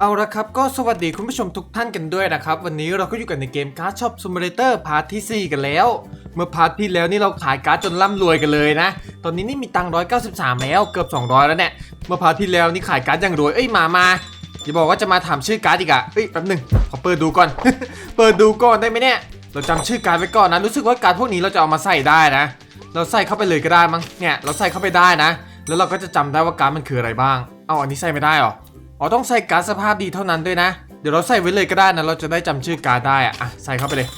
เอาละครับก็สวัสดีคุณผู้ชมทุกท่านกันด้วยนะครับ วันนี้เราก็อยู่กันในเกมการ์ดช็อปซูม r เตอร์พาร์ทที่ 4 กันแล้ว เมื่อพาร์ทที่แล้วนี่เราขายการ์ดจนร่ำรวยกันเลยนะ ตอนนี้นี่มีตังค์193แล้วเกือบ 200 แล้วเนี่ย เมื่อพาร์ทที่แล้วนี่ขายการ์ดอย่างรวยเอ้ยมามาอย่าบอกว่าจะมาถามชื่อการ์ดอีกอะเอ้ยแป๊บหนึงขอเปิดดูก่อน เปิดดูก่อนได้ไหมเนี่ยเราจำชื่อการ์ดไว้ก่อนนะรู้สึกว่าการ์ดพวกนี้เราจะเอามาใส่ได้นะ เราใส่เข้าไปเลยก็ได้มั้งเนี่ยเราใส่เข้าไปได้นะ แล้วเราก็จะจำได้ว่าการ์ดมันคืออะไรบ้างเอาอันนี้ใส่ไม่ได้หรอ อ๋อต้องใส่การ์ดสภาพดีเท่านั้นด้วยนะ เดี๋ยวเราใส่ไว้เลยก็ได้นะ เราจะได้จำชื่อการ์ดได้อะอะใส่เข้าไปเลย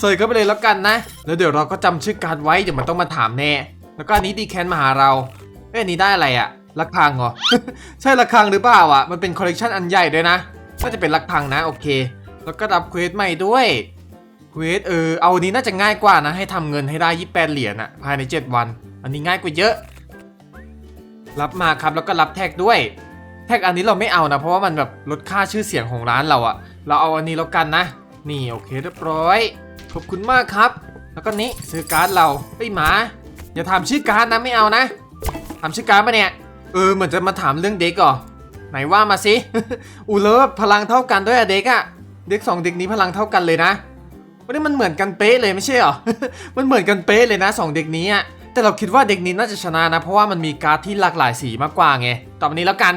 ใส่เข้าไปเลยแล้วกันนะ แล้วเดี๋ยวเราก็จำชื่อการ์ดไว้ เดี๋ยวมันต้องมาถามแน่ แล้วก็อันนี้ดีแคนมาหาเรา เอ้ยนี้ได้อะไรอะลักพังเหรอ ใช่ลักพังหรือเปล่าอะมันเป็นคอลเลกชันอันใหญ่ด้วยนะน่าจะเป็นลักพังนะโอเค แล้วก็รับเควสใหม่ด้วยเควสเออ เอาอันนี้น่าจะง่ายกว่านะ ให้ทำเงินให้ได้28เหรียญอะภายใน 7 วัน อันนี้ง่ายกว่าเยอะ รับมาครับแล้วก็รับแท็กด้วย แท็กอันนี้เราไม่เอานะ เพราะว่ามันแบบลดค่าชื่อเสียงของร้านเราอะเราเอาอันนี้แล้วกันนะ นี่โอเคเรียบร้อย ขอบคุณมากครับ แล้วก็นี้ซื้อการ์ดเราไอ้ยหมา อย่าถามชื่อการ์ดนะไม่เอานะถามชื่อการ์ดมาเนี่ยเออเหมือนจะมาถามเรื่องเด็กเหรอไหนว่ามาสิอูเลิฟพลังเท่ากันด้วยอะเด็กอะเด็กสองเด็กนี้พลังเท่ากันเลยนะวันนี้มันเหมือนกันเป๊ะเลยไม่ใช่เหรอ มันเหมือนกันเป๊ะเลยนะสองเด็กนี้อะแต่เราคิดว่าเด็กนี้น่าจะชนะนะ เพราะว่ามันมีการ์ดที่หลากหลายสีมากกว่าไง ต่อไปนี้แล้วกัน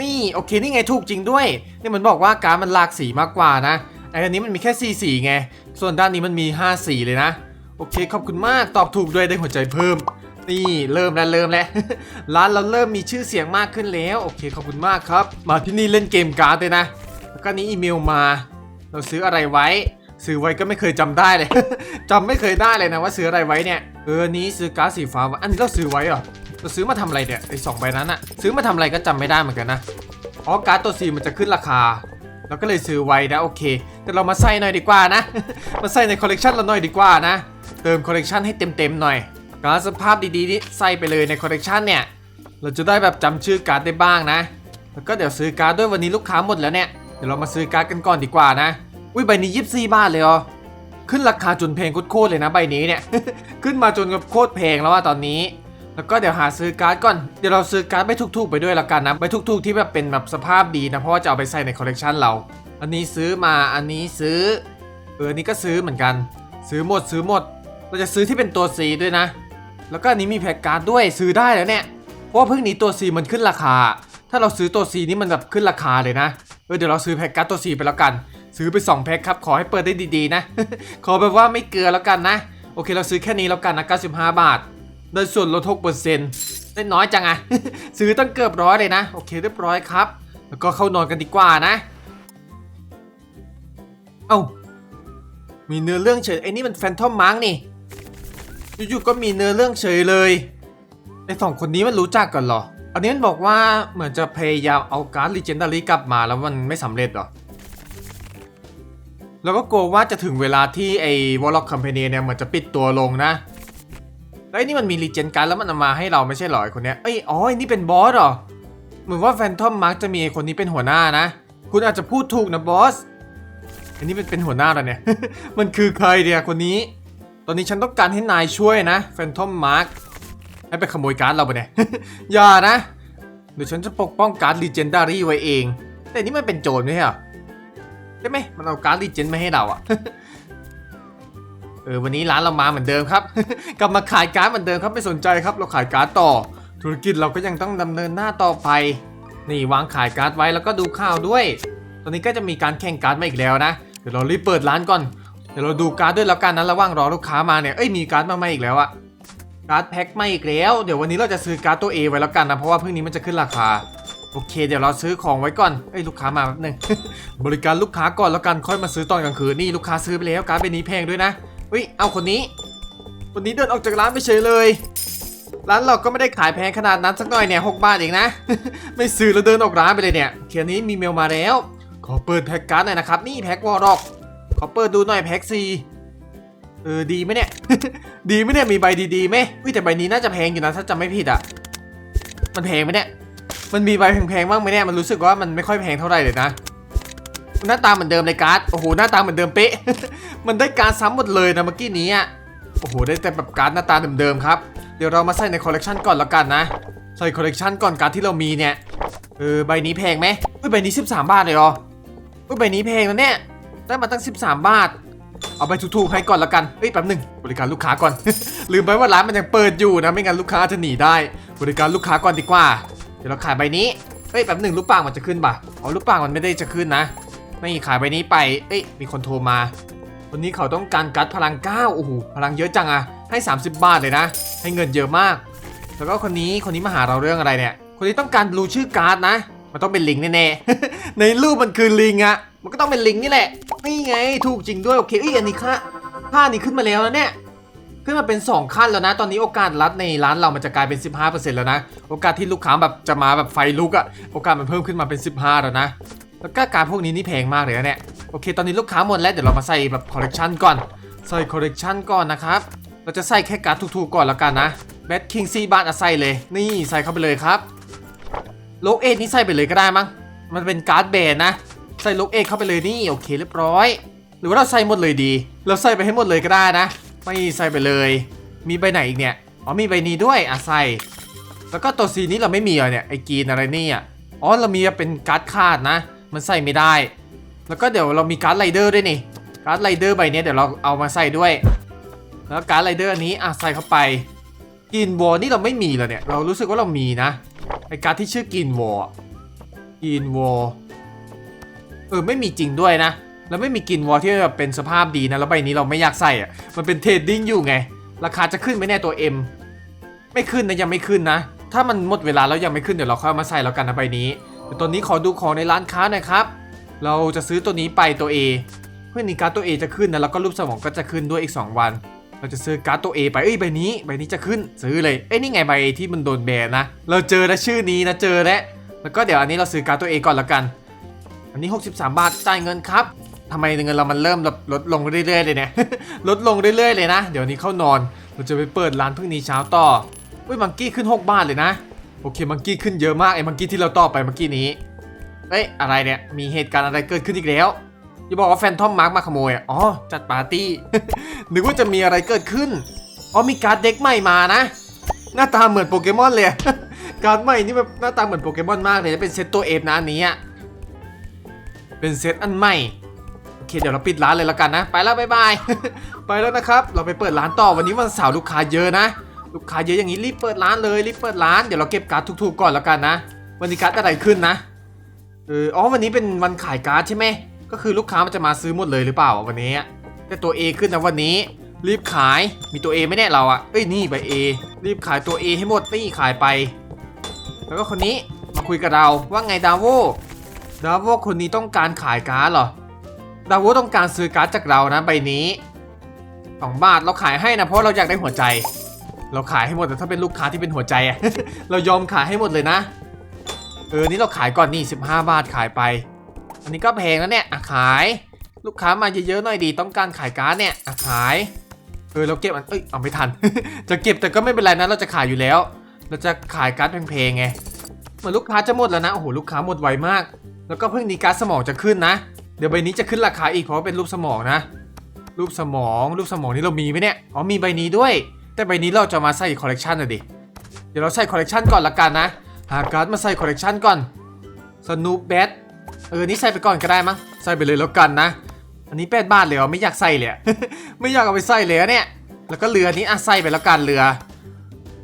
นี่โอเคนี่ไงถูกจริงด้วย นี่มันบอกว่าการ์มันหลากสีมากกว่านะไอ้อันนี้มันมีแค่สีสีไง ส่วนด้านนี้มันมี 5 สีเลยนะ โอเคขอบคุณมากตอบถูกด้วยได้หัวใจเพิ่ม นี่เริ่มแล้วเริ่มแล้ว ร้านเราเริ่มมีชื่อเสียงมากขึ้นแล้ว โอเคขอบคุณมากครับ มาที่นี่เล่นเกมการ์ดเลยนะ แล้วก็นี้อีเมลมา เราซื้ออะไรไว้ ซื้อไว้ก็ไม่เคยจำได้เลยจำไม่เคยได้เลยนะว่าซื้ออะไรไว้เนี่ย เออนี้ซื้อการ์ดสีฟ้าอันนี้เราซื้อไว้เหรอ ซื้อมาทำอะไรเนี่ยไอ้สองใบนั้นอะซื้อมาทำอะไรก็จำไม่ได้เหมือนกันนะอ๋อการ์ดตัวสีมันจะขึ้นราคาเราก็เลยซื้อไว้นะโอเค แต่เรามาใส่หน่อยดีกว่านะ มาใส่ในคอลเลกชันเราหน่อยดีกว่านะ เติมคอลเลกชันให้เต็มๆหน่อยการดสภาพดีๆนี่ใส่ไปเลยในคอลเลกชันเนี่ยเราจะได้แบบจำชื่อการ์ดได้บ้างนะ แล้วก็เดี๋ยวซื้อการ์ดด้วยวันนี้ลูกค้าหมดแล้วเนี่ยเดี๋ยวเรามาซื้อการ์ดกันก่อนดีกว่านะอุ้ยใบนี้ยี่สิบาทเลยเหรอขึ้นราคาจนแพงโคตรๆเลยนะใบนี้เนี่ย ขึ้นมาจนกับโคตรแพงแล้วว่าตอนนี้ แล้วก็เดี๋ยวหาซื้อการ์ดก่อน เดี๋ยวเราซื้อการ์ดไม่ถูกๆ ไปด้วยละกันนะไปถูกๆ ที่แบบเป็นแบบสภาพดีนะเพราะว่าจะเอาไปใส่ในคอลเลกชันเรา อันนี้ซื้อมาอันนี้ซื้อเอออันนี้ก็ซื้อเหมือนกัน ซื้อหมดซื้อหมด เราจะซื้อที่เป็นตัว C ด้วยนะ แล้วก็อันนี้มีแพ็กการ์ดด้วยซื้อได้แล้วเนี่ยเพราะว่าเพิ่งนี้ตัว C มันขึ้นราคา ถ้าเราซื้อตัว C นี่มันแบบขึ้นราคาเลยนะเออเดี๋ยวเราซื้อแพ็กการ์ดตัว C ไปแล้วกัน ซื้อไป2แพ็คครับขอให้เปิดได้ดีๆนะ ขอแบบว่าไม่เกลือแล้วกันนะ โอเคเราซื้อแค่นี้แล้วกันนะ95 บาท ได้ส่วนลด6%ได้น้อยจังอะซื้อตั้งเกือบร้อยเลยนะ โอเคเรียบร้อยครับ แล้วก็เข้านอนกันดีกว่านะ เอ้า มีเนื้อเรื่องเฉยไอ้นี่มันแฟนทอมมังนี่อยู่ๆก็มีเนื้อเรื่องเฉยเลยไอ้สองคนนี้มันรู้จักกันเหรอ อันนี้มันบอกว่าเหมือนจะพยายามเอาการ์ดลีเจนดารี่กลับมาแล้วมันไม่สำเร็จหรอแล้วก็กลัวว่าจะถึงเวลาที่ไอ้วอลล็อกคัมเพนีเนี่ยเหมือนจะปิดตัวลงนะ แล้วไอ้นี่มันมีลีเจนการ์ดแล้วมันเอามาให้เราไม่ใช่เหรอไอ้คนเนี้ยเอ้ยอ๋อไอ้นี่เป็นบอสเหรอเหมือนว่าแฟนทอมมาร์กจะมีไอคนนี้เป็นหัวหน้านะ คุณอาจจะพูดถูกนะบอสอันนี้เป็นเป็นหัวหน้าแล้วเนี่ย มันคือใครเดียคนนี้ ตอนนี้ฉันต้องการให้นายช่วยนะแฟนทอมมาร์กให้ไปขโมยการ์ดเราไปเนี่ย อย่านะ เดี๋ยวฉันจะปกป้องการ์ดลีเจนดารี่ไว้เอง แต่นี่มันเป็นโจรไม่ใช่เหรอใช่ไหมมันเอาการ์ดลีเจนมาให้เราอะ ออวันนี้ร้านเรามาเหมือนเดิมครับ กลับมาขายการ์ดเหมือนเดิมครับไม่สนใจครับ เราขายการ์ดต่อ ธุรกิจเราก็ยังต้องดำเนินหน้าต่อไป นี่วางขายการ์ดไว้แล้วก็ดูข่าวด้วย ตอนนี้ก็จะมีการแข่งการ์ดมาอีกแล้วนะ เดี๋ยวเรารีบเปิดร้านก่อน เดี๋ยวเราดูการ์ดด้วยแล้วกันนะระหว่างรอลูกค้ามาเนี่ย เอ้ยมีการ์ดมาใหม่อีกแล้วอะการ์ดแพ็คมาอีกแล้ว เดี๋ยววันนี้เราจะซื้อการ์ดตัว A ไว้แล้วกันนะเพราะว่าเพิ่งนี้มันจะขึ้นราคาโอเคเดี๋ยวเราซื้อของไว้ก่อน เอ้ยลูกค้ามาแป๊บนึง บริการลูกค้าก่อนแล้วกันค่อยมาซื้อตอนกลางคืนนี่ลูกค้าซื้อไปแล้วการ์ดใบนี้แพงด้วยนะ เฮ้ย เอาคนนี้ คนนี้เดินออกจากร้านไปเฉยเลย ร้านเราก็ไม่ได้ขายแพงขนาดนั้นสักหน่อยเนี่ยหกบาทเองนะ ไม่ซื้อแล้วเดินออกร้านไปเลยเนี่ยเคียนี้มีเมลมาแล้ว ขอเปิดแพ็กการ์ดหน่อยนะครับ นี่แพ็กวอลล็อก ขอเปิดดูหน่อยแพ็กซีเออดีไหมเนี่ย ดีไหมเนี่ยมีใบดีๆไหมวิแต่ใบนี้น่าจะแพงอยู่นะถ้าจำไม่ผิดอะ มันแพงไหมเนี่ย มันมีใบแพงๆบ้างไหมเนี่ย มันรู้สึกว่ามันไม่ค่อยแพงเท่าไหร่เลยนะ หน้าตาเหมือนเดิมเลยการ์ดโอ้โหหน้าตาเหมือนเดิมเป๊ะ มันได้การดซ้ำหมดเลยนะเมื่อกี้นี้อะโอ้โหได้แต่แบบการ์ดหน้าตาเดิมๆครับเดี๋ยวเรามาใส่ในคอลเลกชันก่อนแล้วกันนะใส่คอลเลกชันก่อนการ์ดที่เรามีเนี่ยเออใบนี้แพงไหมเฮ้ยใบนี้ 13 บาทเลยหรอเฮ้ยใบนี้แพงนะเนี่ยได้มาตั้ง 13 บาท เอาไปถูกๆให้ก่อนละกันเฮ้ยแป๊บหนึ่งบริการลูกค้าก่อน ลืมไปว่าร้านมันยังเปิดอยู่นะไม่งั้นลูกค้าจะหนีได้ บริการลูกค้าก่อนดีกว่า เดี๋ยวเราขายใบนี้เฮ้ยแป๊บหนึ่งลูกปากมันจะขึ้นป่ะอ๋อลูกปากมันไม่ได้จะขึ้นนะ ไม่ขายใบนี้ไป เอ้ย มีคนโทรมา วันนี้เขาต้องการกัดพลัง9โอ้โห พลังเยอะจังอะให้ 30 บาทเลยนะ ให้เงินเยอะมาก แล้วก็คนนี้ คนนี้มาหาเราเรื่องอะไรเนี่ย คนนี้ต้องการรู้ชื่อการ์ดนะ มันต้องเป็นลิงแน่ๆ ในรูปมันคือลิงอะมันก็ต้องเป็นลิงนี่แหละ นี่ไง ถูกจริงด้วย โอเค เอ้ย อันนี้ค่า ค่านี้ขึ้นมาแล้วนะเนี่ย ขึ้นมาเป็น 2 ขั้นแล้วนะ ตอนนี้โอกาสรัดในร้านเรามันจะกลายเป็น 15%แล้วนะ โอกาสที่ลูกค้าแบบจะมาแบบไฟลุกอะโอกาสมันเพิ่มขึ้นมาเป็น 15 แล้วนะ แล้วก็การพวกนี้นี่แพงมากเลยนะเนี่ย โอเค ตอนนี้ลูกค้าหมดแล้ว เดี๋ยวเรามาใส่แบบคอลเลกชันก่อน ใส่คอลเลกชันก่อนนะครับ เราจะใส่แค่การ์ดถูกๆก่อนแล้วกันนะแบทคิงซีบาทอะใส่เลย นี่ใส่เข้าไปเลยครับ โลกเอ็นี่ใส่ไปเลยก็ได้มั้ง มันเป็นการ์ดแบนนะ ใส่โลกเอ็เข้าไปเลยนี่ โอเคเรียบร้อย หรือว่าเราใส่หมดเลยดี เราใส่ไปให้หมดเลยก็ได้นะ ไม่ใส่ไปเลย มีใบไหนอีกเนี่ย อ๋อมีใบนี้ด้วยอะใส่ แล้วก็ตัวซีนี้เราไม่มีเหรอเนี่ย ไอ้กรีนอะไรนี่อะ อ๋อเรามีเป็นการ์ดคาดนะ มันใส่ไม่ได้ แล้วก็เดี๋ยวเรามีการ์ดไรเดอร์ด้วยนี่ การ์ดไรเดอร์ใบนี้เดี๋ยวเราเอามาใส่ด้วย แล้วการ์ดไรเดอร์อันนี้อะใส่เข้าไปกรีนวอลนี่เราไม่มีแล้วเนี่ย เรารู้สึกว่าเรามีนะไอการ์ดที่ชื่อกรีนวอลกรีนวอลเออไม่มีจริงด้วยนะ แล้วไม่มีกรีนวอลที่แบบเป็นสภาพดีนะ แล้วใบนี้เราไม่อยากใส่อะ มันเป็นเทรดดิ้งอยู่ไง ราคาจะขึ้นไหมเนี่ยตัว M ไม่ขึ้นนะยังไม่ขึ้นนะ ถ้ามันหมดเวลาแล้วยังไม่ขึ้นเดี๋ยวเราค่อยเอามาใส่แล้วกันนะใบนี้ ต่ตอนนี้ขอดูของในร้านค้าหน่อยครับ เราจะซื้อตัวนี้ไปตัว A เพื่อนี้การ์ดตัว A จะขึ้นนะแล้วก็รูปสมองก็จะขึ้นด้วยอีก 2 วัน เราจะซื้อการ์ดตัว A ไปเอ้ยใบนี้ใบนี้จะขึ้นซื้อเลยเอ้ยนี่ไงใบที่มันโดนแบนนะเราเจอแล้วชื่อนี้นะเจอแล้วแล้วก็เดี๋ยวอันนี้เราซื้อการ์ดตัว A ก่อนละกัน อันนี้ 63 บาทจ่ายเงินครับทำไมเงินเรามันเริ่มลดลงเรื่อยๆเลยเนี่ยลดลงเรื่อยๆเลยนะ เดี๋ยวนี้เข้านอนเราจะไปเปิดร้านพรุ่งนี้เช้าต่อเฮ้ยมังกี้ขึ้น 6 บาทเลยนะ โอเคมังกี้ขึ้นเยอะมากไอ้มังกี้ที่เราต่อไปเมื่อกี้นี้เอ้ยอะไรเนี่ยมีเหตุการณ์อะไรเกิดขึ้นอีกแล้วอย่าบอกว่าแฟนทอมมาร์กมาขโมยอ๋อจัดปาร์ตี้นึกว่าจะมีอะไรเกิดขึ้นอ๋อมีการ์ดเด็กใหม่มานะ หน้าตาเหมือนโปเกมอนเลยการ์ดใหม่นี่แบบหน้าตาเหมือนโปเกมอนมากเลยเป็นเซตตัวเอฟนะอันนี้เป็นเซตอันใหม่โอเคเดี๋ยวเราปิดร้านเลยแล้วกันนะ ไปแล้วบายบายไปแล้วนะครับ เราไปเปิดร้านต่อวันนี้วันเสาร์ลูกค้าเยอะนะ ลูกค้าเยอะอย่างนี้รีบเปิดร้านเลยรีบเปิดร้านเดี๋ยวเราเก็บการ์ดถูกๆก่อนแล้วกันนะ วันนี้การ์ดอะไรขึ้นนะเอออ๋อวันนี้เป็นวันขายการ์ดใช่ไหมก็คือลูกค้ามันจะมาซื้อหมดเลยหรือเปล่าวันนี้ แต่ตัว A ขึ้นนะวันนี้ รีบขายมีตัว A ไม่แน่เราอะเอ้ยนี่ใบ A รีบขายตัว A ให้หมดนี่ขายไป แล้วก็คนนี้มาคุยกับเราว่าไงดาโวดาโวคนนี้ต้องการขายการ์ดเหรอดาโวต้องการซื้อการ์ดจากเรานะใบนี้สองบาทเราขายให้นะเพราะเราอยากได้หัวใจ เราขายให้หมดแต่ถ้าเป็นลูกค้าที่เป็นหัวใจอะเรายอมขายให้หมดเลยนะ เออ นี่เราขายก่อนนี่ 15 บาทขายไป อันนี้ก็แพงแล้วเนี่ยอะขาย ลูกค้ามาเยอะๆหน่อยดี ต้องการขายการ์ดเนี่ยอะขาย เออ เราเก็บอัน เอ้ย เอาไม่ทัน จะเก็บแต่ก็ไม่เป็นไรนะ เราจะขายอยู่แล้ว เราจะขายการ์ดแพงๆไงเหมือนลูกค้าจะหมดแล้วนะ โอ้โห ลูกค้าหมดไวมาก แล้วก็เพิ่งนี้การ์ดสมองจะขึ้นนะ เดี๋ยวใบนี้จะขึ้นราคาอีกเพราะว่าเป็นรูปสมองนะ รูปสมอง รูปสมองนี่เรามีไหมเนี่ย อ๋อ มีใบนี้ด้วย แต่ใบนี้เราจะมาใส่คอลเลกชันนะดิ เดี๋ยวเราใส่คอลเลกชันก่อนละกันนะ หาการ์ดมาใส่คอลเลกชันก่อนสนูปแบทเออ นี่ใส่ไปก่อนก็ได้มั้ง ใส่ไปเลยแล้วกันนะ อันนี้แปดบาทเลยเหรอไม่อยากใส่เลย ไม่อยากเอาไปใส่เลยเนี่ย แล้วก็เรือนี้อะใส่ไปแล้วกันเรือ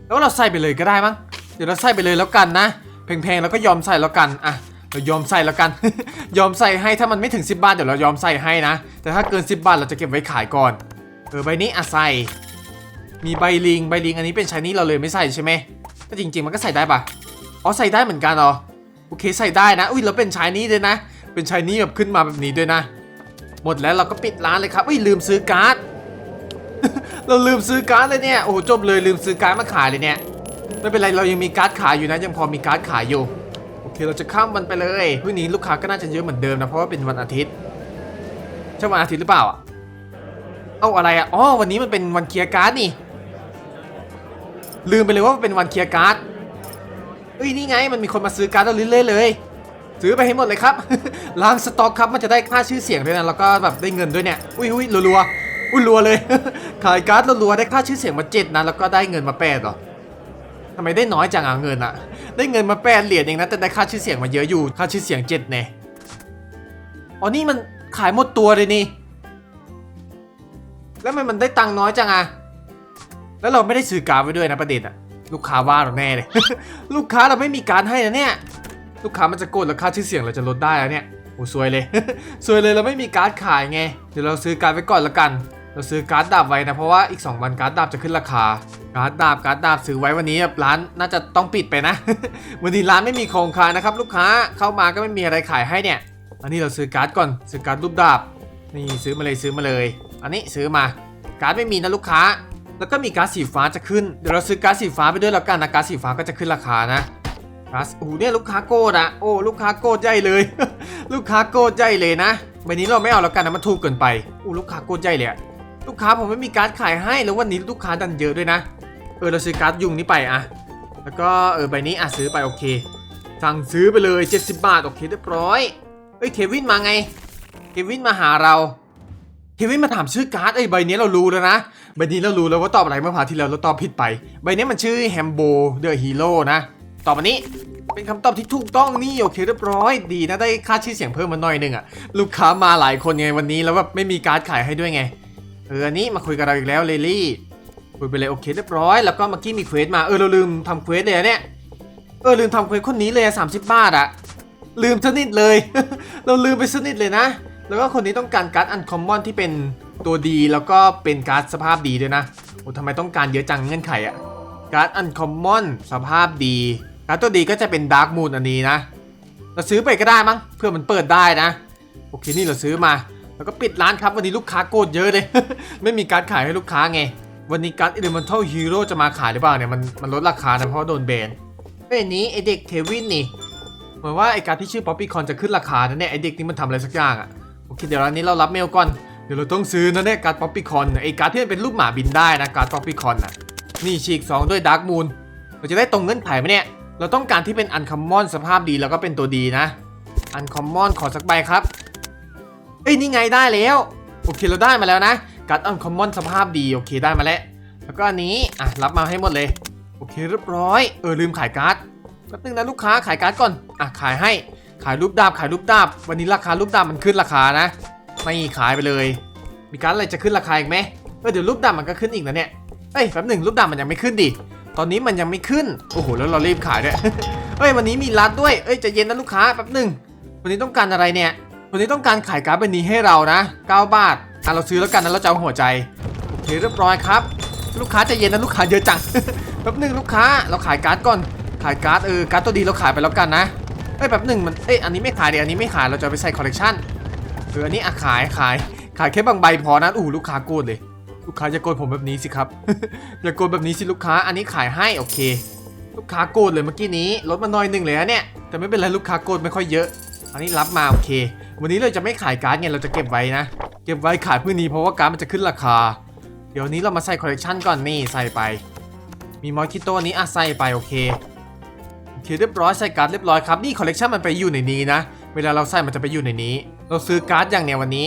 แล้วเราใส่ไปเลยก็ได้มั้ง เดี๋ยวเราใส่ไปเลยแล้วกันนะ แพงๆแล้วก็ยอมใส่แล้วกัน อะ เรายอมใส่แล้วกัน ยอมใส่ให้ถ้ามันไม่ถึง 10 บาทเดี๋ยวเรายอมใส่ให้นะ แต่ถ้าเกิน 10 บาทเราจะเก็บไว้ขายก่อน เออใบนี้อะใส่ มีใบลิง ใบลิงอันนี้เป็นชายนี่เราเลยไม่ใส่ใช่ไหมแต่จริง ๆ มันก็ใส่ได้ปะอ๋อใส่ได้เหมือนกันเหรอโอเคใส่ได้นะ อุ้ยเราเป็นชายนี้ด้วยนะ เป็นชายนี้แบบขึ้นมาแบบนี้ด้วยนะ หมดแล้วเราก็ปิดร้านเลยครับ อุ้ยลืมซื้อการ์ด เราลืมซื้อการ์ดเลยเนี่ย โอ้โหจบเลยลืมซื้อการ์ดมาขายเลยเนี่ย ไม่เป็นไรเรายังมีการ์ดขายอยู่นะ ยังพอมีการ์ดขายอยู่ โอเคเราจะข้ามวันไปเลยพรุ่งนี้ลูกค้าก็น่าจะเยอะเหมือนเดิมนะ เพราะว่าเป็นวันอาทิตย์ ใช่วันอาทิตย์หรือเปล่าอะ เอ้าอะไรอะ อ๋อวันนี้มันเป็นวันเคลียร์การ์ดนี่ ลืมไปเลยว่าเป็นวันเคลียร์การ์ดเอ้ยนี่ไงมันมีคนมาซื้อการ์ดเราเรื่อยๆเลยซื้อไปให้หมดเลยครับล้างสต็อกครับมันจะได้ค่าชื่อเสียงด้วยนะแล้วก็แบบได้เงินด้วยเนี่ยอุ้ยอุ้ยรัวๆอุ้ยรัวเลยขายการ์ดรัวๆได้ค่าชื่อเสียงมาเจ็ดนะแล้วก็ได้เงินมาแปดเหรอทำไมได้น้อยจังอะเงินอะ ได้เงินมาแปดเหรียญเองนะแต่ได้ค่าชื่อเสียงมาเยอะอยู่ค่าชื่อเสียงเจ็ดแน่อ๋อนี่มันขายหมดตัวเลยนี่ แล้วมันมันได้ตังค์น้อยจังอะ แล้วเราไม่ได้ซื้อการ์ดไว้ด้วยนะประเด็นอะลูกค้าว่าเราแน่เลย ลูกค้าเราไม่มีการให้นะเนี่ย ลูกค้ามันจะโกรธแล้วค่าชื่อเสียงเราจะลดได้แล้วเนี่ยโอ้ซวยเลยซวยเลยเราไม่มีการ์ดขายไง เดี๋ยวเราซื้อการ์ดไว้ก่อนละกัน เราซื้อการ์ดดาบไว้นะเพราะว่าอีก 2 วันการ์ดดาบจะขึ้นราคา การ์ดดาบการ์ดดาบซื้อไว้วันนี้ร้านน่าจะต้องปิดไปนะ วันนี้ร้านไม่มีโครงคายนะครับ ลูกค้าเข้ามาก็ไม่มีอะไรขายให้เนี่ย อันนี้เราซื้อการ์ดก่อนซื้อการ์ดรูปดาบ นี่ซื้อมาเลยซื้อมาเลย อันนี้ซื้อมา การ์ดไม่มีนะลูกค้า แล้วก็มีการสีฟ้าจะขึ้น เดี๋ยวเราซื้อการสีฟ้าไปด้วยแล้วกันนะการสีฟ้าก็จะขึ้นราคานะการ์ดโอ้โหเนี่ยลูกค้าโกรธอะโอ้ลูกค้าโกรธใหญ่เลย ลูกค้าโกรธใหญ่เลยนะใบนี้เราไม่เอาแล้วกันนะมันถูกเกินไปโอ้ลูกค้าโกรธใหญ่เลยอะลูกค้าผมไม่มีการ์ดขายให้แล้ววันนี้ลูกค้าดันเยอะด้วยนะ เออเราซื้อการ์ดยุงนี้ไปอะแล้วก็เออใบนี้อะซื้อไปโอเค สั่งซื้อไปเลย 70 บาทโอเคเรียบร้อยเอ้ยเควินมาไง เควินมาหาเรา เควินมาถามชื่อการ์ดไอ้ยใบนี้เรารู้แล้วนะ ใบนี้เรารู้แล้วว่าตอบอะไรเมื่อพาร์ทที่แล้วเราตอบผิดไป ใบนี้มันชื่อแฮมโบเดอะฮีโร่นะตอบอันนี้เป็นคำตอบที่ถูกต้องนี่โอเคเรียบร้อยดีนะได้ค่าชื่อเสียงเพิ่มมาหน่อยหนึงอะลูกค้ามาหลายคนไงวันนี้แล้วแบบไม่มีการ์ดขายให้ด้วยไงเอออันนี้มาคุยกับเราอีกแล้วเลลี่คุยไปเลยโอเคเรียบร้อยแล้วก็เมื่อกี้มีเควสมาเออเราลืมทำเควสเลยอะเนี่ยเออลืมทำเควสคนนี้เลยสามสิบบาทอะลืมสนิทเลย เราลืมไปสนิทเลยนะ แล้วก็คนนี้ต้องการการ์ดอันคอมมอนที่เป็นตัวดีแล้วก็เป็นการ์ดสภาพดีด้วยนะ โอ้ทำไมต้องการเยอะจังเงื่อนไขอะการ์ดอันคอมมอนสภาพดีการ์ดตัวดีก็จะเป็นดาร์กมูนอันนี้นะ เราซื้อไปก็ได้มั้งเพื่อมันเปิดได้นะ โอเคนี่เราซื้อมา แล้วก็ปิดร้านครับวันนี้ลูกค้าโกรธเยอะเลย ไม่มีการ์ดขายให้ลูกค้าไง วันนี้การ์ด Elemental Hero จะมาขายหรือเปล่าเนี่ยมันมันลดราคานะเพราะโดนแบนเอ้ยอันนี้ไอเด็กเทวินนี่เหมือนว่าไอการ์ดที่ชื่อ Poppy Con จะขึ้นราคานะเนี่ยไอเด็กนี่มันทำอะไรสักอย่างอะ เคเดี๋ยวร้านนี้เรารับเมลก่อนเดี๋ยวเราต้องซื้อนะเนี่ยการ์ด Poppy Con ไอการดที่มันเป็นรูปหมาบินได้นะการ์ด Poppy Con อะนี่ฉีก 2 ด้วย Dark Moon เราจะได้ตรงเงื่อนไขไหมเนี่ยเราต้องการที่เป็น Uncommon สภาพดีแล้วก็เป็นตัวดีนะ Uncommon ขอสักใบครับเอ้ยนี่ไงได้แล้วโอเคเราได้มาแล้วนะการ์ด Uncommon สภาพดีโอเคได้มาแล้วแล้วก็อันนี้อะรับมาให้หมดเลยโอเคเรียบร้อยเออลืมขายการ์ดแป๊บนึงนะลูกค้าขายการ์ดก่อนอะขายให้ ขายรูปดาบขายรูปดาบ วันนี้ราคารูปดาบมันขึ้นราคานะไม่ขายไปเลย มีการอะไรจะขึ้นราคาอีกไหมเออเดี๋ยวรูปดาบมันก็ขึ้นอีกนะเนี่ยเอ้ยแป๊บหนึ่งรูปดาบมันยังไม่ขึ้นดิตอนนี้มันยังไม่ขึ้นโอ้โหแล้วเรารีบขายด้วยเอ้ยวันนี้มีรัดด้วยเอ้ยจะเย็นนะลูกค้าแป๊บหนึ่งวันนี้ต้องการอะไรเนี่ย วันนี้ต้องการขายการ์ดใบนี้ให้เรานะ 9 บาทอะเราซื้อแล้วกันนะเราจะเอาหัวใจโอเคเรียบร้อยครับ ลูกค้าจะเย็นนะลูกค้าเยอะจังแป๊บหนึ่งลูกค้าเราขายการ์ดก่อนขายการ์ดเออการ์ดตัวดีเราขายไปแล้วกันนะ เอ้ยแป๊บหนึ่งมันเอ้ยอันนี้ไม่ขายเดี๋ยวอันนี้ไม่ขายเราจะไปใส่คอลเลกชันเอออันนี้อะขายขาย ขายแค่บางใบพอนะอู้ลูกค้าโกรธเลย ลูกค้าอย่าโกรธผมแบบนี้สิครับอย่าโกรธแบบนี้สิลูกค้า อันนี้ขายให้โอเค ลูกค้าโกรธเลยเมื่อกี้นี้ลดมาหน่อยหนึ่งเลยนะเนี่ยแต่ไม่เป็นไรลูกค้าโกรธไม่ค่อยเยอะ อันนี้รับมาโอเค วันนี้เราจะไม่ขายการ์ดไงเราจะเก็บไว้นะ เก็บไว้ขายพรุ่งนี้เพราะว่าการ์ดมันจะขึ้นราคา เดี๋ยวนี้เรามาใส่คอลเลกชันก่อนนี่ใส่ไป มีมอสคิโตนี้อะใส่ไปโอเค โอเคเรียบร้อยใส่การ์ดเรียบร้อยครับนี่คอลเลกชันมันไปอยู่ในนี้นะ เวลาเราใส่มันจะไปอยู่ในนี้ เราซื้อการ์ดอย่างเนี้ยวันนี้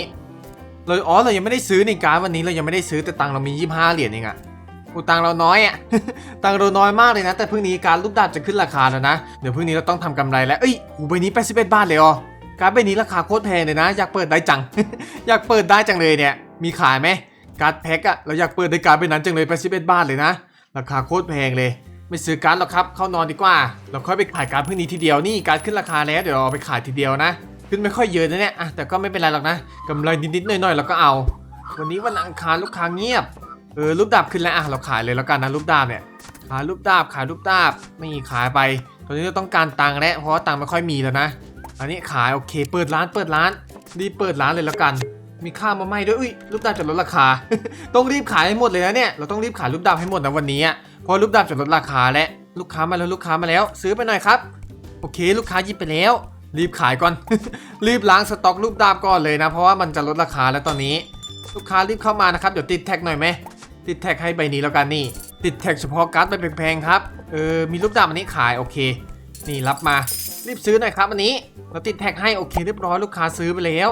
เราอ๋อเรายังไม่ได้ซื้อในการ์ดวันนี้เรายังไม่ได้ซื้อแต่ตังเรามี 25 เหรียญเองอะอูตังเราน้อยอะตังเราน้อยมากเลยนะ แต่พรุ่งนี้การดรูปดาบจะขึ้นราคาแล้วนะเดี๋ยวพรุ่งนี้เราต้องทำกำไรแล้วเอ้ยหูใบนี้81บาทเลยอ๋อการดใบนี้ราคาโคตรแพงเลยนะ อยากเปิดได้จัง อยากเปิดได้จังเลยเนี่ย มีขายไหมการ์ดแพ็กอะเราอยากเปิดได้การ์ดใบนั้นจังเลย81บาทเลยนะราคาโคตรแพงเลย ไม่ซื้อการ์ดหรอกครับ เข้านอนดีกว่า เราค่อยไปขายการ์ดพรุ่งนี้ทีเดียวนี่การ์ดขึ้นราคาแล้วเดี๋ยวเราเอาไปขายทีเดียวนะขึ้นไม่ค่อยเยอะนะเนี่ยอะแต่ก็ไม่เป็นไรหรอกนะกำไรนิดๆหน่อยๆเราก็เอา วันนี้วันอังคารลูกค้าเงียบเออรูปดาบขึ้นแล้วอะเราขายเลยแล้วกันนะรูปดาบเนี่ยขายรูปดาบขายรูปดาบไม่ขายไปตอนนี้เราต้องการตังค์แล้วเพราะว่าตังค์ไม่ค่อยมีแล้วนะ อันนี้ขายโอเค เปิดร้านเปิดร้านรีบเปิดร้านเลยแล้วกัน มีข้าวมาไหมด้วยอุ้ยรูปดาบจะลดราคา ต้องรีบขายให้หมดเลยนะเนี่ยเราต้องรีบขายรูปดาบให้หมดนะวันนี้อะเพราะรูปดาบจะลดราคาแล้วลูกค้ามาแล้วลูกค้ามาแล้ว ซื้อไปหน่อยครับโอเค ลูกค้าหยิบไปแล้ว รีบขายก่อน รีบล้างสต็อกรูปดาบก่อนเลยนะ เพราะว่ามันจะลดราคาแล้วตอนนี้ ลูกค้ารีบเข้ามานะครับเดี๋ยวติดแท็กหน่อยไหมติดแท็กให้ใบนี้แล้วกันนี่ ติดแท็กเฉพาะการ์ดใบแพงๆครับเออมีรูปดาบอันนี้ขายโอเค นี่รับมารีบซื้อหน่อยครับอันนี้เราติดแท็กให้โอเคเรียบร้อยลูกค้าซื้อไปแล้ว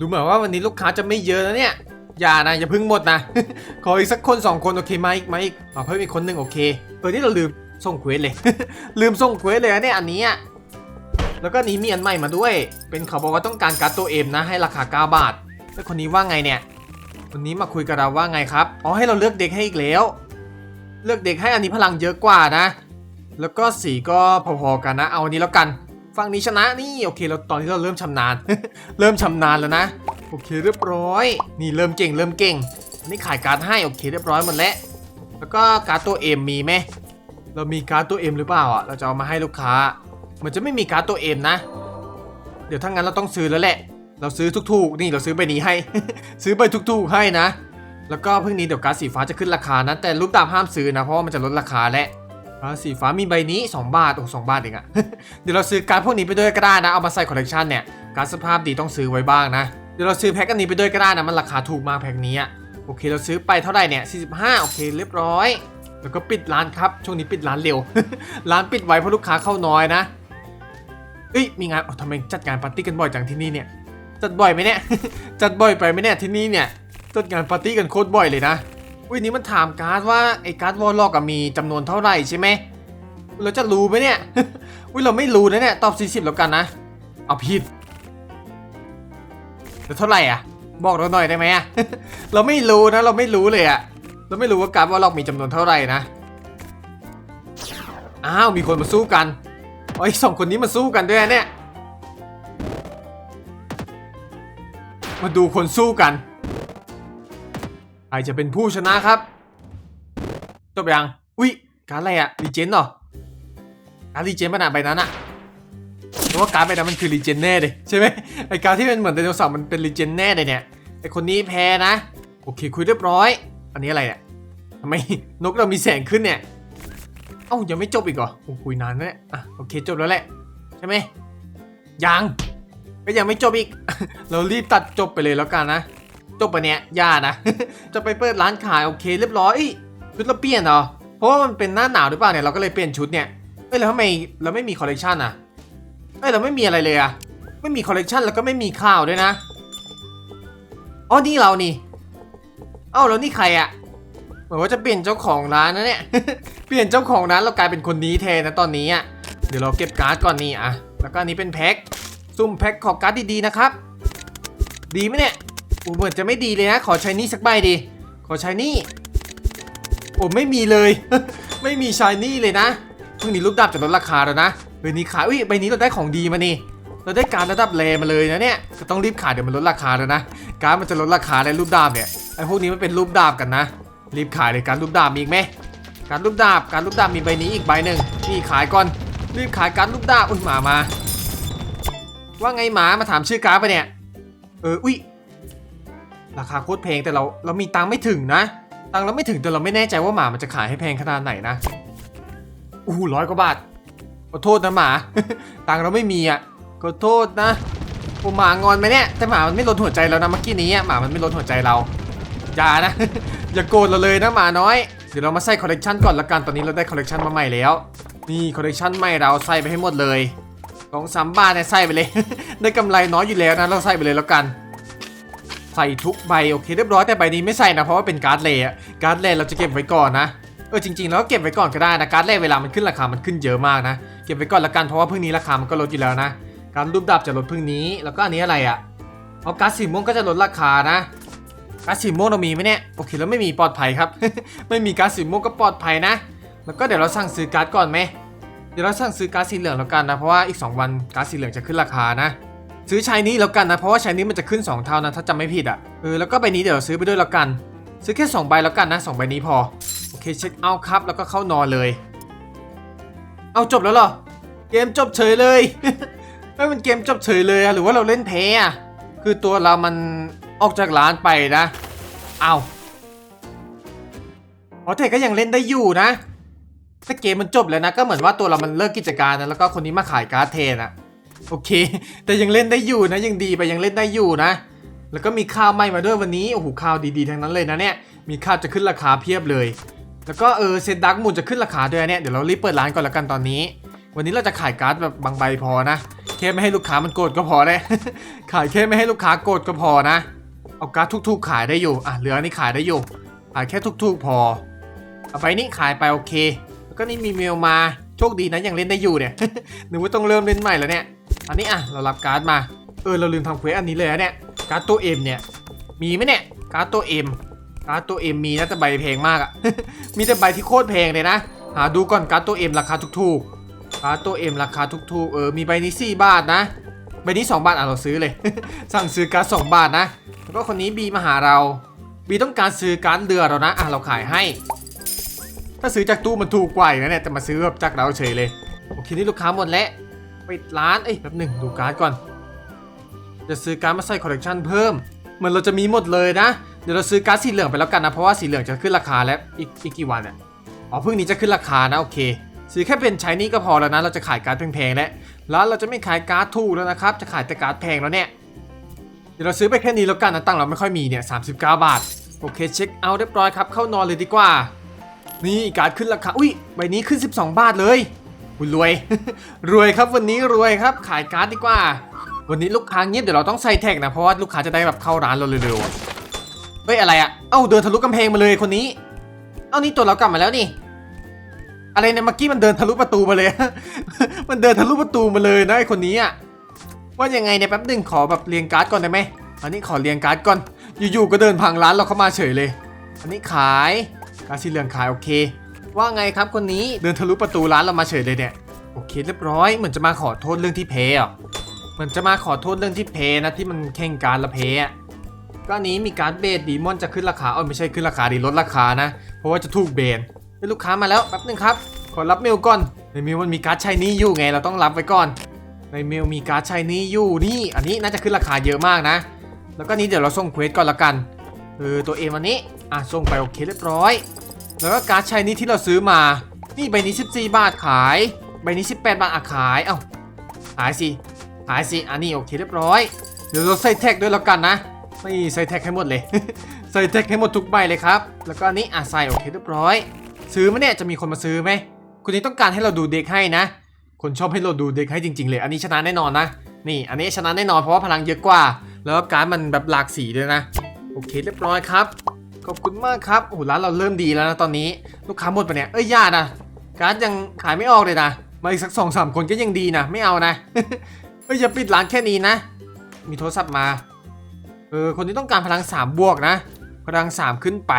ดูเหมือนว่าวันนี้ลูกค้าจะไม่เยอะนะเนี่ย อย่านะอย่าพิ่งหมดนะ ขออีกสักคนสองคนโอเคไหมอีกไหมอีกเพิ่มอีกคนหนึ่งโอเคเออนี่เราลืมส่งเควสเลย ลืมส่งเควสเลยนะเนี่ยอันนี้แล้วก็นี้มีอันใหม่มาด้วย เป็นเขาบอกว่าต้องการการ์ดตัวเอ็มนะให้ราคา9บาทแล้วคนนี้ว่าไงเนี่ยคนนี้มาคุยกับเราว่าไงครับอ๋อให้เราเลือกเด็กให้อีกแล้ว เลือกเด็กให้อันนี้พลังเยอะกว่านะ แล้วก็สีก็พอๆกันนะ เอาอันนี้แล้วกัน ฝั่งนี้ชนะนี่โอเคเราตอนนี้เราเริ่มชำนาญ เริ่มชำนาญแล้วนะ โอเคเรียบร้อย นี่เริ่มเก่งเริ่มเก่งอันนี้ขายการ์ดให้โอเคเรียบร้อยหมดแล้วแล้วก็การ์ดตัวเอ็มมีไหมเรามีการ์ดตัวเอ็มหรือเปล่าอะเราจะเอามาให้ลูกค้า มันจะไม่มีการ์ดตัวเอ็มนะ เดี๋ยวถ้างั้นเราต้องซื้อแล้วแหละ เราซื้อทุกๆ นี่เราซื้อใบนี้ให้ ซื้อใบทุกๆให้นะ แล้วก็เพิ่งนี้เดี๋ยวการ์ดสีฟ้าจะขึ้นราคานะแต่รูปดาบห้ามซื้อนะเพราะว่ามันจะลดราคาและ กาสีฟ้ามีใบนี้ 2 บาทโอ้สองบาทเองอะเดี๋ยวเราซื้อการพวกนี้ไปด้วยก็ได้นะ เอามาใส่คอลเลกชันเนี่ย การสภาพดีต้องซื้อไว้บ้างนะ เดี๋ยวเราซื้อแพ็คอันนี้ไปด้วยก็ได้นะ มันราคาถูกมากแพ็คนี้อะโอเค เราซื้อไปเท่าไหร่เนี่ย 45 โอเค เรียบร้อย แล้วก็ปิดร้านครับ ช่วงนี้ปิดร้านเร็ว ร้านปิดไว้เพราะลูกค้าเข้าน้อยนะ เอ้ย มีงานอ๋อทำไมจัดงานปาร์ตี้กันบ่อยจังที่นี่เนี่ย จัดบ่อยไหมเนี่ย จัดบ่อยไปไหมเนี่ยที่นี่เนี่ย จัดงานปาร์ตี้กันโคตรบ่อยเลยนะ อุ้ยนี่มันถามการ์ดว่าไอ้การ์ดวอลล็อกมีจำนวนเท่าไหร่ใช่ไหมเราจะรู้ไหมเนี่ยอุ้ยเราไม่รู้นะเนี่ยตอบ 40 แล้วกันนะ เอาผิดแล้วเท่าไหร่อะ บอกเราหน่อยได้ไหมอะเราไม่รู้นะ เราไม่รู้เลยอะเราไม่รู้ว่าการ์ดวอลล็อกมีจำนวนเท่าไหร่นะอ้าวมีคนมาสู้กันไอ้ยสองคนนี้มาสู้กันด้วยเนี่ยมาดูคนสู้กัน ใครจะเป็นผู้ชนะครับ จบยัง อุ้ยการอะไรอะรีเจนเหรอ การรีเจนขนาดใบนั้นอะเพราะว่าการดใบนั้นมันคือรีเจนแน่เลยใช่ไหมไอการที่เป็นเหมือนไดโนเสาร์มันเป็นรีเจนแน่เลยเนี่ยไอคนนี้แพ้นะ โอเคคุยเรียบร้อย อันนี้อะไรเนี่ยทำไมนกเรามีแสงขึ้นเนี่ย เอ้ายังไม่จบอีกเหรอโอ้คุยนานนะเนี่ยอะโอเคจบแล้วแหละใช่ไหมยังก็ยังไม่จบอีก เรารีบตัดจบไปเลยแล้วกันนะ จบไปเนี้ยย่านะ จะไปเปิดร้านขายโอเคเรียบร้อยชุดเราเปลี่ยนเหรอเพราะว่ามันเป็นหน้าหนาวหรือเปล่าเนี่ยเราก็เลยเปลี่ยนชุดเนี่ยเอ้ยแล้วทำไมเราไม่มีคอลเลกชันอะเอ้ยเราไม่มีอะไรเลยอะไม่มีคอลเลกชันแล้วก็ไม่มีข่าวด้วยนะอ๋อนี่เรานี่เอ้าแล้วนี่ใครอะเหมือนว่าจะเปลี่ยนเจ้าของร้านนะเนี่ยเปลี่ยนเจ้าของร้านเรากลายเป็นคนนี้แทนนะตอนนี้อะเดี๋ยวเราเก็บการ์ดก่อนนี่อะแล้วก็อันนี้เป็นแพ็คซุ่มแพ็คของการ์ดดีๆนะครับดีไหมเนี่ย อ้เหมือนจะไม่ดีเลยนะ ขอใช้นี่สักใบดี ขอใช้นี่โอ้ไม่มีเลย ไม่มีชายนี่เลยนะเพิ่งนี้รูปดาบจะลดราคาแล้วนะใบนี้ขายอุ้ยใบนี้เราได้ของดีมานี่เราได้การระดับเลมาเลยนะเนี่ยก็ต้องรีบขายเดี๋ยวมันลดราคาแล้วนะ การมันจะลดราคาในรูปดาบเนี่ยไอ้พวกนี้มันเป็นรูปดาบกันนะ รีบขายเลยการรูปดาบมีอีกไหมการรูปดาบการรูปดาบมีใบนี้อีกใบหนึ่งนี่ขายก่อนรีบขายการรูปดาบอุ้ยหมามา ว่าไงหมามาถามชื่อการ์ดปเนี่ยเอออุ้ย ราคาโคตรแพงแต่เราเรามีตังไม่ถึงนะ ตังเราไม่ถึงแต่เราไม่แน่ใจว่าหมามันจะขายให้แพงขนาดไหนนะอู้ร้อยกว่าบาทขอโทษนะหมา ตังเราไม่มีอะขอโทษนะโอหมางอนไหมเนี่ยแต่หมามันไม่ลดหัวใจเรานะเมื่อกี้นี้อะหมามันไม่ลดหัวใจเราอย่านะ อย่าโกรธเราเลยนะหมาน้อยเดี๋ยวเรามาใส่คอลเลกชันก่อนละกันตอนนี้เราได้คอลเลกชันมาใหม่แล้วนี่คอลเลกชันใหม่เราใส่ไปให้หมดเลยสองสามบาทเนี่ยใส่ไปเลย ได้กำไรน้อยอยู่แล้วนะเราใส่ไปเลยแล้วกัน ใส่ทุกใบโอเคเรียบร้อยแต่ใบนี้ไม่ใส่นะเพราะว่าเป็นการ์ดเลย์อะการ์ดเลย์เราจะเก็บไว้ก่อนนะเออจริงๆแล้วเก็บไว้ก่อนก็ได้นะการ์ดเลย์เวลามันขึ้นราคามันขึ้นเยอะมากนะเก็บไว้ก่อนละกันเพราะว่าพึ่งนี้ราคามันก็ลดอยู่แล้วนะการรูปดับจะลดพึ่งนี้แล้วก็อันนี้อะไรอะเอาการ์ดสีม่วงก็จะลดราคานะการ์ดสีม่วงเรามีไหมเนี่ยโอเคแล้วไม่มีปลอดภัยครับ ไม่มีการ์ดสีม่วงก็ปลอดภัยนะ แล้วก็เดี๋ยวเราสั่งซื้อการ์ดก่อนไหมเดี๋ยวเราสั่งซื้อการ์ดสีเหลืองแล้วกันนะเพราะว่าอีก 2 วันการ์ดสีเหลืองจะขึ้นราคานะ ซื้อชายนี้แล้วกันนะ เพราะว่าชายนี้มันจะขึ้น 2 เท่านะ ถ้าจำไม่ผิดอะเออแล้วก็ใบนี้เดี๋ยวซื้อไปด้วยแล้วกัน ซื้อแค่ 2 ใบแล้วกันนะสองใบนี้พอโอเคเช็คเอาท์ครับแล้วก็เข้านอนเลย เอาจบแล้วเหรอเกมจบเฉยเลยไม่มันเกมจบเฉยเลยอะหรือว่าเราเล่นแพ้อะคือตัวเรามันออกจากร้านไปนะเอาอ๋อแต่ก็ยังเล่นได้อยู่นะถ้าเกมมันจบแล้วนะก็เหมือนว่าตัวเรามันเลิกกิจการนะแล้วก็คนนี้มาขายการ์ดเทนอะ โอเค แต่ยังเล่นได้อยู่นะยังดีไปยังเล่นได้อยู่นะ แล้วก็มีข้าวใหม่มาด้วยวันนี้โอ้โหข้าวดีๆทั้งนั้นเลยนะเนี่ยมีข้าวจะขึ้นราคาเพียบเลย แล้วก็เออเซตดักมูนจะขึ้นราคาด้วยเนี่ยเดี๋ยวเรารีบเปิดร้านก่อนละกันตอนนี้ วันนี้เราจะขายการ์ดแบบบางใบพอนะแค่ไม่ให้ลูกค้ามันโกรธก็พอเลยขายแค่ไม่ให้ลูกค้าโกรธก็พอนะ เอาการ์ดทุกๆ ขายได้อยู่อะเหลือนนี้ขายได้อยู่ขายแค่ทุกๆ พอเอาไปนี่ขายไปโอเค แล้วก็นี่มีเมลมาโชคดีนะยังเล่นได้อยู่เนี่ยนึกว่าต้องเริ่มเล่นใหม่แล้วเนี่ย อันนี้อะเรารับการ์ดมา เออเราลืมทำเควสอันนี้เลยนะเนี่ย การ์ดตัวเอ็มเนี่ย มีไหมเนี่ย การ์ดตัวเอ็มการ์ดตัวเอ็มมีนะแต่ใบแพงมากอะมีแต่ใบที่โคตรแพงเลยนะ หาดูก่อนการ์ดตัวเอ็มราคาถูกๆการ์ดตัวเอ็มราคาถูกๆ เออมีใบนี้4บาทนะ ใบนี้ 2 บาทอะเราซื้อเลย สั่งซื้อการ์ด2บาทนะ แล้วก็คนนี้บีมาหาเรา บีต้องการซื้อการ์ดเรือเรานะ อะเราขายให้ ถ้าซื้อจากตู้มันถูกกว่าอีกนะเนี่ยแต่มาซื้อแบบจากเราเฉยเลย โอเคนี่ลูกค้าหมดแล้ว ปิดร้านเอ้ยแป๊บหนึ่งดูการ์ดก่อน จะซื้อการ์ดมาใส่คอลเลกชันเพิ่ม เหมือนเราจะมีหมดเลยนะ เดี๋ยวเราซื้อการ์ดสีเหลืองไปแล้วกันนะ เพราะว่าสีเหลืองจะขึ้นราคาแล้วอีกอีกกี่วันอะอ๋อเพรุ่งนี้จะขึ้นราคานะโอเค ซื้อแค่เป็นใช้นี่ก็พอแล้วนะ เราจะขายการ์ดแพงๆแล้วแล้วเราจะไม่ขายการ์ดถูกแล้วนะครับ จะขายแต่การ์ดแพงแล้วเนี่ย เดี๋ยวเราซื้อไปแค่นี้แล้วกันนะตั้งเราไม่ค่อยมีเนี่ย39บาท โอเคเช็คเอาท์เรียบร้อยครับเข้านอนเลยดีกว่า นี่การ์ดขึ้นราคา อุ้ยใบนี้ขึ้น 12 บาทเลย อุยรวย รวยครับวันนี้รวยครับขายการ์ดดีกว่า วันนี้ลูกค้าเงียบเดี๋ยวเราต้องใส่แท็กนะเพราะว่าลูกค้าจะได้แบบเข้าร้านเราเร็วๆอะเฮ้ยอะไรอะเอ้าเดินทะลุกำแพงมาเลยคนนี้ เอ้านี่ตัวเรากลับมาแล้วนี่ อะไรเนี่ยเมื่อกี้มันเดินทะลุประตูมาเลย มันเดินทะลุประตูมาเลยนะไอคนนี้อะว่ายังไงเนี่ยแป๊บหนึ่งขอแบบเรียงการ์ดก่อนได้ไหมอันนี้ขอเรียงการ์ดก่อนอยู่ๆก็เดินพังร้านเราเข้ามาเฉยเลย อันนี้ขายการ์ดสีเหลืองขายโอเค ว่าไงครับคนนี้เดินทะลุประตูร้านเรามาเฉยเลยเนี่ยโอเคเรียบร้อยเหมือนจะมาขอโทษเรื่องที่เพย์อะเหมือนจะมาขอโทษเรื่องที่เพย์นะที่มันแข่งการละเพย์อะก็นี้มีการเบสดีมอนจะขึ้นราคาเออไม่ใช่ขึ้นราคาดีลดราคานะ เพราะว่าจะถูกเบนเป็นลูกค้ามาแล้วแป๊บนึงครับขอรับเมลก่อนในเมลมันมีการ์ดชายนี้อยู่ไงเราต้องรับไว้ก่อน ในเมลมีการ์ดชายนี้อยู่นี่ อันนี้น่าจะขึ้นราคาเยอะมากนะ แล้วก็นี้เดี๋ยวเราส่งเควสก่อนละกันเออตัวเอมอันนี้อะส่งไปโอเคเรียบร้อย แล้วก็การ์ดชายนี้ที่เราซื้อมา นี่ใบนี้ 14 บาทขาย ใบนี้ 18 บาทอะขาย เอ้า ขายสิ ขายสิ อันนี้โอเคเรียบร้อย เดี๋ยวเราใส่แท็กด้วยแล้วกันนะ นี่ใส่แท็กให้หมดเลย ใส่แท็กให้หมดทุกใบเลยครับ แล้วก็อันนี้อะใส่โอเคเรียบร้อย ซื้อไหมเนี่ยจะมีคนมาซื้อไหมคนนี้ต้องการให้เราดูเด็กให้นะ คนชอบให้เราดูเด็กให้จริง ๆ เลย อันนี้ชนะแน่นอนนะ นี่ อันนี้ชนะแน่นอนเพราะว่าพลังเยอะกว่า แล้วก็การดมันแบบหลากสีด้วยนะ โอเคเรียบร้อยครับ ขอบคุณมากครับโอ้ร้านเราเริ่มดีแล้วนะตอนนี้ ลูกค้าหมดไปเนี่ยเอ้ยญาตินะการ์ดยังขายไม่ออกเลยนะมาอีกสักสองสามคนก็ยังดีนะไม่เอานะเอ้ยอย่าปิดร้านแค่นี้นะ มีโทรศัพท์มาเออคนที่ต้องการพลังสามบวกนะพลังสามขึ้นไป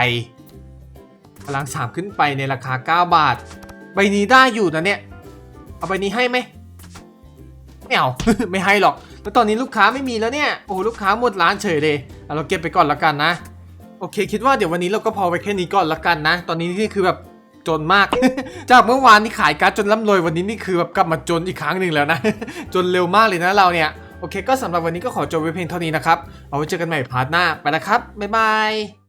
พลังสามขึ้นไปในราคา 9 บาท ใบนี้ได้อยู่นะเนี่ย เอาใบนี้ให้ไหมไม่เอา ไม่ให้หรอก แล้วตอนนี้ลูกค้าไม่มีแล้วเนี่ย โอ้ลูกค้าหมดร้านเฉยเลยเเราเก็บไปก่อนละกันนะ โอเค คิดว่าเดี๋ยววันนี้เราก็พอไปแค่นี้ก่อนละกันนะ ตอนนี้นี่คือแบบจนมาก จากเมื่อวานนี่ขายการ์ดจนร่ำรวยวันนี้นี่คือแบบกลับมาจนอีกครั้งหนึ่งแล้วนะ จนเร็วมากเลยนะเราเนี่ย โอเค ก็สำหรับวันนี้ก็ขอจบไว้เพียงเท่านี้นะครับ เอาไว้เจอกันใหม่พาร์ทหน้า ไปนะครับ บ๊ายบาย